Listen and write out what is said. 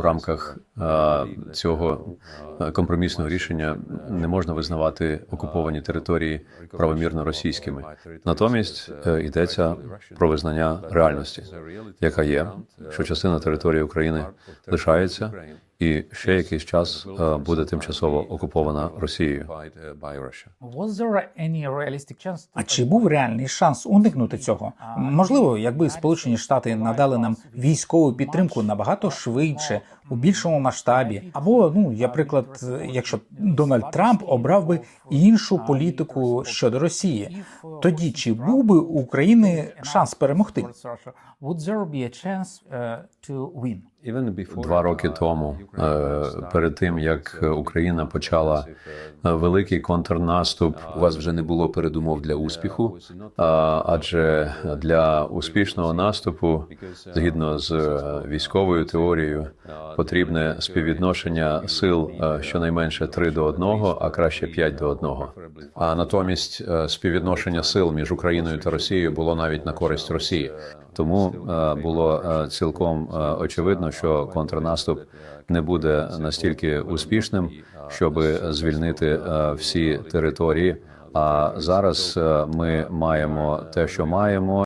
у рамках цього компромісного рішення не можна визнавати окуповані території правомірно російськими. Натомість е, йдеться про визнання реальності, яка є, що частина території України лишається, і ще якийсь час е, буде тимчасово окупована Росією. А чи був реальний шанс уникнути цього? Можливо, якби Сполучені Штати надали нам військову підтримку набагато швидше, у більшому масштабі, або ну, я приклад, якщо Дональд Трамп обрав би іншу політику щодо Росії, тоді чи був би у України шанс перемогти? Uh? Два роки тому, е, перед тим як Україна почала е, великий контрнаступ, У вас вже не було передумов для успіху. Адже для успішного наступу, згідно з е, військовою теорією, потрібне співвідношення сил щонайменше 3 до 1, а краще 5 до 1. А натомість співвідношення сил між Україною та Росією було навіть на користь Росії. Тому е, було е, цілком е, очевидно, що контрнаступ не буде настільки успішним, щоб звільнити всі території. А зараз ми маємо те, що маємо.